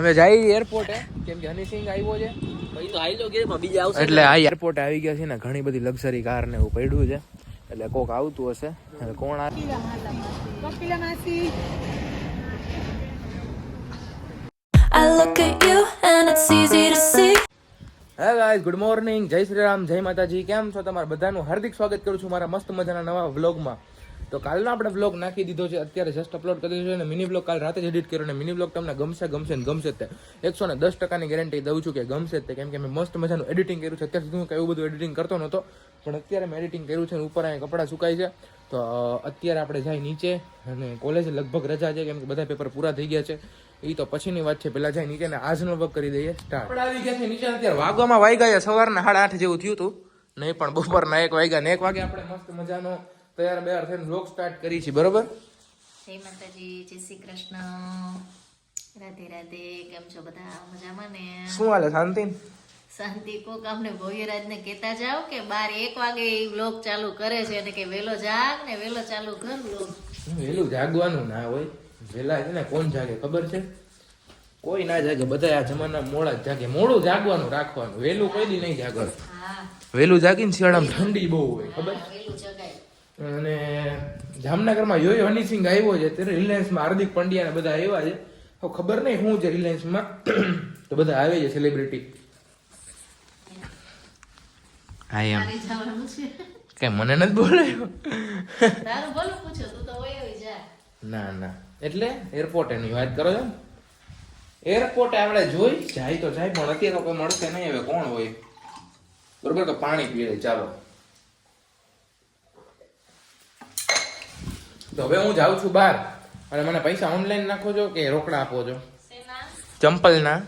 અમે જઈ એરપોર્ટે કેમ કે હની સિંહ આવ્યો છે. તો આઈ લો કે બીજા આવશે. એટલે આ એરપોર્ટે આવી ગયા છે ને ઘણી બધી લક્ઝરી કાર ને એવું પડ્યું છે. એટલે કોક આવતું હશે. એટલે કોણ આ I look at you and it's easy to see. Hey guys good morning Jai Shri Ram જય માતાજી. કેમ છો તમારા બધાનું? હાર્દિક સ્વાગત કરું છું મારા મસ્ત મજાના નવા વ્લોગમાં તો કાલનો આપણે બ્લોગ નાખી દીધો છે. અત્યારે જસ્ટ અપલોડ કરી દીધો છે અને મિની બ્લોગ કાલ રાતે જ એડિટ કર્યો અને મિની બ્લોગ તમને ગમશે ગમશે ને ગમશે તે. એકસો ને દસ ટકાની ગેરંટી દઉં છું કે ગમશે જ તે. કેમ કે મેં મસ્ત મજાનું એડિટિંગ કર્યું છે. અત્યાર સુધી હું એવું બધું એડિટિંગ કરતો નહોતો પણ અત્યારે મેં એડિટિંગ કર્યું છે અને ઉપર અહીંયા કપડાં સુકાય છે. તો અત્યારે આપણે જાય નીચે અને કોલેજ લગભગ રજા છે. કેમ કે બધા પેપર પૂરા થઈ ગયા છે. એ તો પછીની વાત છે. પેલા જાય નીચે ને આજનો વર્ક કરી દઈએ. સ્ટાર્ટ આપણે આવી ગયા છે નીચે અત્યારે. વાગવામાં વાગ્યા ગયા સવારના સાડા આઠ જેવું થયું હતું નહીં પણ બપોરના એક વાગ્યા ને એક વાગે આપણે મસ્ત મજાનો તૈયાર બેર થઈને બ્લોગ સ્ટાર્ટ કરી છે બરોબર? જય માતાજી જય શ્રી કૃષ્ણ. રાધે રાધે કેમ છો બધા? મજામાં ને? શું હાલે શાંતિ શાંતિ કોક અમને ભવ્યરાજને કહેતા જાઓ કે બાર એક વાગે એ વ્લોગ ચાલુ કરે છે અને કે વેલો જાગ ને વેલો ચાલુ કર વ્લોગ વહેલું જાગવાનું ના હોય. વહેલા છે ને કોણ જાગે ખબર છે? કોઈ ના જાગે બધા આ જમાના મોડા જ જાગે. મોડું જાગવાનું રાખવાનું. વહેલું કોઈ દી નહીં જાગવાનું. વેલું જાગીને શિયાળામાં ઠંડી બહુ હોય ખબર? વેલું જગાય. અને જામનગરમાં યોયો હનીસિંગ આવ્યો છે ત્યારે રિલાયન્સમાં હાર્દિક પંડ્યા ને બધા આવ્યા છે. હવે ખબર નહીં શું છે રિલાયન્સમાં. તો બધા આવે છે સેલિબ્રિટી હા એમ. જવાનું મને નથી બોલાયો. તું તો ના ના. એટલે એરપોર્ટ એની વાત કરો છો? એરપોર્ટે આપણે જોઈ જાય તો જાય પણ અત્યારે કોઈ મળશે નહીં. હવે કોણ હોય? બરોબર તો પાણી પીએ ચાલો. તો હવે હું જાઉં છું બહાર. અને મને પૈસા ઓનલાઈન નાખો છો કે રોકડા આપો છો? ચંપલના.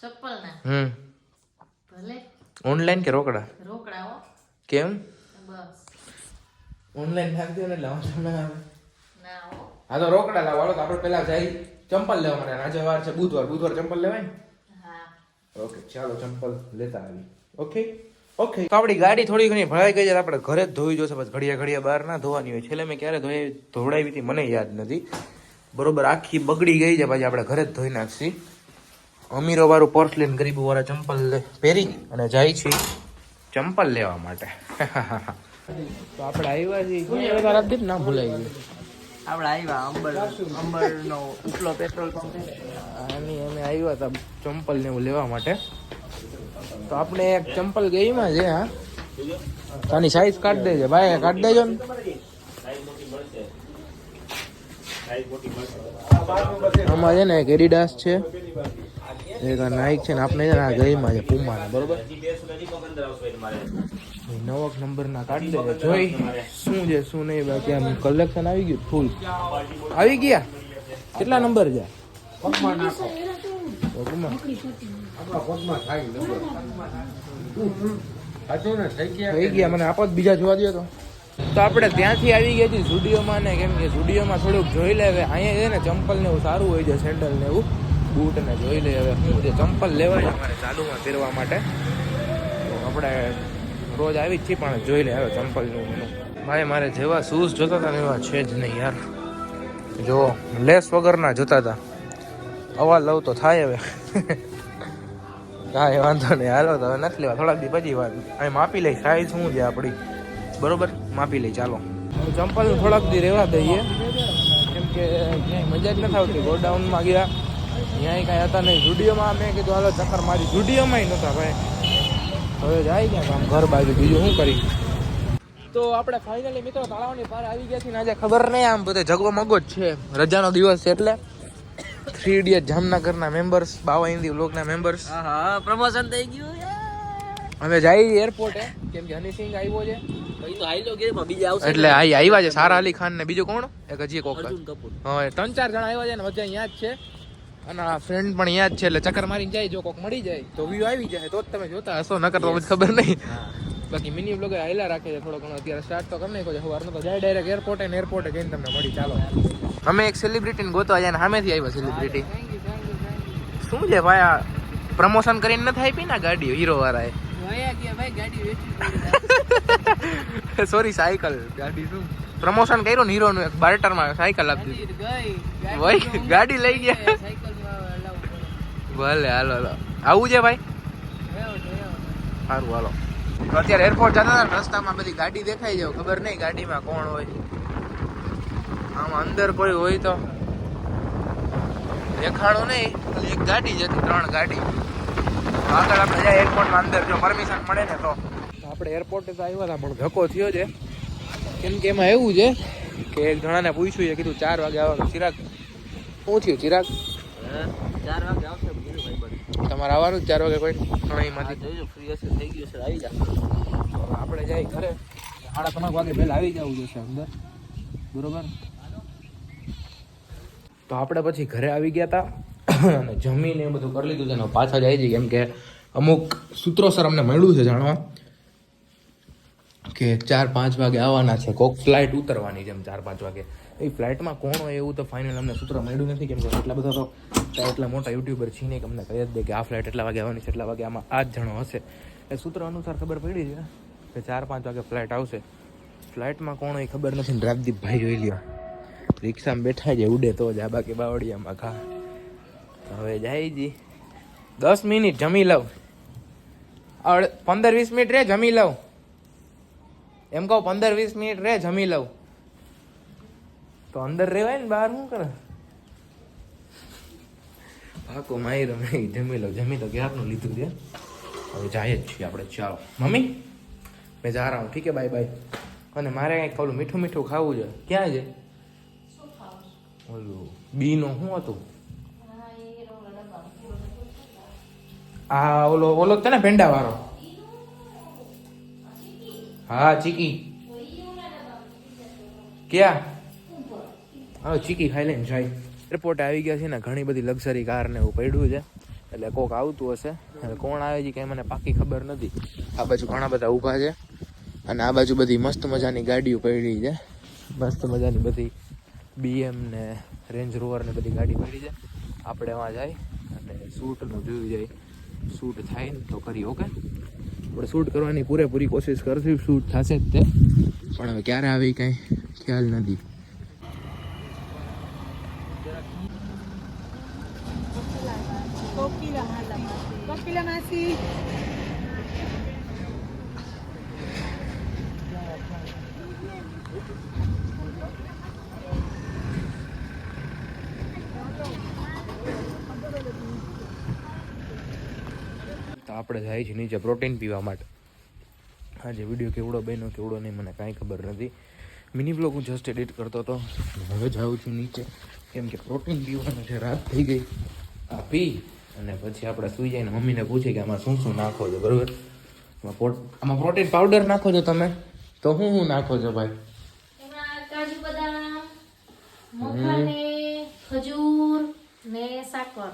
ચપ્પલ ના હમ. ભલે. ઓનલાઈન કે રોકડા? રોકડા હો. કેમ? બસ. ઓનલાઈન નાખી દો ને એટલે વાંધો ના આવે. ના હો. હા તો રોકડા લાવો તો આપણે પહેલા જઈ ચંપલ લેવા માટે આજે વાર છે બુધવાર. બુધવાર ચંપલ લેવાય ને? હા. ઓકે ચાલો ચંપલ લેતા આવી ઓકે ઓકે તો આપણી ગાડી થોડી ઘણી ભરાઈ ગઈ છે આપણે ઘરે જ ધોઈ જોશે બસ ઘડિયા ઘડિયા બહાર ના ધોવાની હોય. છેલ્લે મેં ક્યારે ધોઈ ધોવડાવી હતી મને યાદ નથી. બરોબર આખી બગડી ગઈ છે ભાઈ આપણે ઘરે જ ધોઈ નાખશી. અમીરો વાળું પર્સ લઈને ગરીબો વાળા ચંપલ પહેરી અને જાય છે ચંપલ લેવા માટે. તો આપણે આવ્યા છીએ. ના ભૂલાઈ ગયું. આપણે આવ્યા અંબર અંબરનો ઉપલો પેટ્રોલ પંપ આની અમે આવ્યા હતા ચંપલ ને એવું લેવા માટે. તો આપણે એક ચંપલ ગઈમાં છે, હા. તાની સાઈઝ કાઢ દેજે, ભાઈ કાઢ દેજો ને. આમાં છે ને એક એડિડાસ છે. એક નાઈક છે ને, આપણે છે ને આ ગઈમાં છે પુમાના બરોબર? નવક નંબરના કાઢી દેજે. જોઈ, શું છે, શું નહીં, બાકી આમ કલેક્શન આવી ગયું ફૂલ આવી ગયા? કેટલા નંબર છે? પગમાં. થઈ ગયા મને આપો બીજા જોવા દો તો. તો આપણે ત્યાંથી આવી ગયા છીએ સ્ટુડિયોમાં ને કેમ કે સ્ટુડિયોમાં થોડુંક જોઈ લે હવે. અહીંયા છે ને ચંપલ ને એવું સારું હોય છે સેન્ડલ ને એવું. બૂટ ને જોઈ લે હવે. શું છે ચંપલ લેવાય અમારે ચાલુમાં પહેરવા માટે. તો આપણે રોજ આવી જ છીએ પણ જોઈ લે હવે ચંપલનું એનું ભાઈ મારે જેવા શૂઝ જોતા હતા ને એવા છે જ નહીં યાર. જો લેસ વગરના જોતા હતા. અવાજ લઉં તો થાય હવે. કાંઈ વાંધો નહીં. હાલો, તો હવે નથી લેવા. થોડાક દી પછી વાત. અહીં માપી લઈ. ખાઈ શું છે આપણી? બરોબર? માપી લઈ. ચાલો. ચંપલ થોડાક દી રહેવા દઈએ. કેમ કે ક્યાંય મજા જ નથી આવતી. ગોડાઉનમાં ગયા. ક્યાંય કાંઈ હતા નહીં. સ્ટુડિયોમાં મેં કીધું, હાલો, ચક્કર મારી. જુડીઓમાંય નહોતા ભાઈ. હવે જાય ક્યાં કામ ઘર બાજુ. બીજું શું કરી? તો આપણે ફાઇનલી મિત્રો તળાવની પાર આવી ગયા છીએ આજે ખબર નહીં આમ બધે જગવો મગો જ છે. રજાનો દિવસ એટલે. થ્રી ઇડિયટ જામનગરના મેમ્બર્સ બાવા હિન્દી વ્લોગના મેમ્બર્સ પ્રમોશન થઈ ગયું અમે જઈએ એરપોર્ટે કેમ કે હની સિંહ આવ્યો છે. તો આઈ બીજા એટલે આ આવ્યા છે સારા અલી ખાન ને બીજું કોણ? એક હજી કોક હા ત્રણ ચાર જણા આવ્યા છે ને વચ્ચે અહીંયા જ છે. અને આ ફ્રેન્ડ પણ અહીંયા જ છે એટલે ચક્કર મારીને જાય જો કોક મળી જાય તો વ્યૂ આવી જાય તો જ તમે જોતા હશો નકર તો ખબર નહીં. બાકી મિની બ્લોગ હાઈલા રાખે છે થોડો ઘણો. અત્યારે સ્ટાર્ટ તો કરી નાખ્યો છે. સવારનો તો જાય ડાયરેક્ટ એરપોર્ટે ને એરપોર્ટે જઈને તમને મળી. ચાલો. અમે એક સેલિબ્રિટીને ગોતવા જાય ને સામેથી આવ્યા સેલિબ્રિટી શું છે ભાઈ આ? પ્રમોશન કરીને નથી આપી ને ગાડીઓ ગાડી હીરો વાળાએ? સોરી સાયકલ ગાડી શું? પ્રમોશન કર્યું ને હીરોનું એક બાર્ટરમાં સાયકલ આપી દીધી. વહી ગાડી લઈ ગયા. ભલે હાલો હાલો. આવું છે ભાઈ? સારું હાલો. અત્યારે એરપોર્ટ જતા હતા રસ્તામાં બધી ગાડી દેખાઈ જાવ ખબર નહીં ગાડીમાં કોણ હોય. આમાં અંદર કોઈ હોય તો દેખાણું નહીં. એક ગાડી જ હતી, ત્રણ ગાડી. આગળ આપણે જાય એરપોર્ટમાં અંદર, જો પરમિશન મળે ને તો. આપણે એરપોર્ટે તો આવ્યા હતા, પણ ધક્કો થયો છે. કેમ કે એમાં એવું છે કે એક જણાને પૂછ્યું છે, કીધું ચાર વાગે આવવાનું. ચિરાગ, શું થયું ચિરાગ? ચાર વાગે આવશે તમારે આવવાનું જ ચાર વાગે કોઈ. ત્રણેયમાંથી જોઈજો ફ્રી હશે થઈ ગયું છે આવી જા. આપણે જાય ઘરે. સાડા ત્રણ વાગે પહેલા આવી જવું જોશે અંદર. બરોબર? તો આપણે પછી ઘરે આવી ગયા હતા અને જમીને એ બધું કરી લીધું છે અને પાછા જાય છે કેમ કે અમુક સૂત્રોસર અમને મળ્યું છે જાણવા. કે ચાર પાંચ વાગે આવવાના છે. કોક ફ્લાઇટ ઉતરવાની છે એમ ચાર પાંચ વાગે. એ ફ્લાઇટમાં કોણ હોય એવું તો ફાઇનલ અમને સૂત્ર મળ્યું નથી. કેમ કે એટલા બધા તો એટલા મોટા યુટ્યુબર છે નહીં કે અમને કહી જ દે કે આ ફ્લાઇટ એટલા વાગે આવવાની છે, એટલા વાગે આમાં આ જ જણો હશે. એ સૂત્ર અનુસાર ખબર પડી છે કે ચાર પાંચ વાગે ફ્લાઇટ આવશે. ફ્લાઇટમાં કોણ હોય ખબર નથી. ને રાજદીપભાઈ જોઈ લ્યો. રિક્ષામાં બેઠા જાય ઉડે તો જ આ બાકી બાવળિયામાં ખા હવે જાય જી. દસ મિનિટ જમી લઉં. પંદર વીસ મિનિટ રે જમી લઉં. એમ કહું પંદર વીસ મિનિટ રે જમી લઉં. તો અંદર રહેવાય ને બહાર શું કરે? પાકો મારી રમે જમી લો જમી લો ક્યારનું લીધું છે. હવે જાય જ છીએ આપણે ચાલો. મમ્મી મેં જા રહા હું ઠીક હે બાય બાય અને મારે કંઈક ઓલું મીઠું મીઠું ખાવું છે. ક્યાં છે? ઓલું બીનું શું હતું? આ ઓલો ઓલો છે ને પેંડા વાળો હા ચીકી. ક્યાં? હા ચીકી ખાઈ લઈને જાય. એરપોર્ટ આવી ગયા છે ને, ઘણી બધી લક્ઝરી કાર ને એવું પડ્યું છે. એટલે કોક આવતું હશે. એટલે કોણ આવે છે કઈ મને પાકી ખબર નથી. આ બાજુ ઘણા બધા ઊભા છે. અને આ બાજુ બધી મસ્ત મજાની ગાડીઓ પડી છે. મસ્ત મજાની બધી બીએમ ને રેન્જ રોવર ને બધી ગાડી પડી છે. આપણે એમાં જાય અને શૂટનું જોયું જાય. શૂટ થાય ને તો કરી ઓકે આપણે શૂટ કરવાની પૂરેપૂરી કોશિશ કરશું. શૂટ થશે જ તે. પણ હવે ક્યારે આવી કાંઈ ખ્યાલ નથી. તો આપણે જાય છે નીચે પ્રોટીન પીવા માટે. આજે વીડિયો કેવડો બન્યો, કેવડો નહીં, મને કાંઈ ખબર નથી. મિની બ્લોગ હું જસ્ટ એડિટ કરતો હતો. હવે જાઉં છું નીચે. કેમ કે પ્રોટીન પીવાનું છે રાત થઈ ગઈ. આ પી. અને પછી આપણે સુઈ જઈને મમ્મીને પૂછીએ કે આમાં શું શું નાખો છો બરોબર? આમાં પ્રોટીન પાવડર નાખો છો તમે? તો હું શું નાખો છો ભાઈ? કાજુ બદામ મખાને ખજૂર ને સાકર.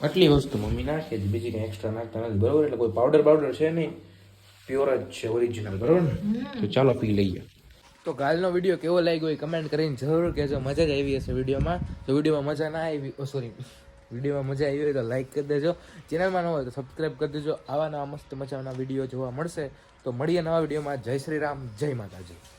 આટલી વસ્તુ મમ્મી નાખે છે બીજી કંઈ એક્સ્ટ્રા નાખતા નથી બરોબર? એટલે કોઈ પાવડર પાવડર છે નહીં પ્યોર જ છે ઓરિજિનલ બરોબર ને? તો ચાલો પી લઈએ. તો કાલનો વીડિયો કેવો લાગ્યો એ કમેન્ટ કરીને જરૂર કહેજો મજા જ આવી હશે વિડીયોમાં. જો વિડીયોમાં મજા ના આવી સોરી વિડીયોમાં મજા આવી હોય તો લાઈક કરી દેજો. ચેનલમાં ન હોય તો સબસ્ક્રાઈબ કરી દેજો. આવા નવા મસ્ત મજાના વીડિયો જોવા મળશે. તો મળીએ નવા વિડીયોમાં. જય શ્રી રામ, જય માતાજી.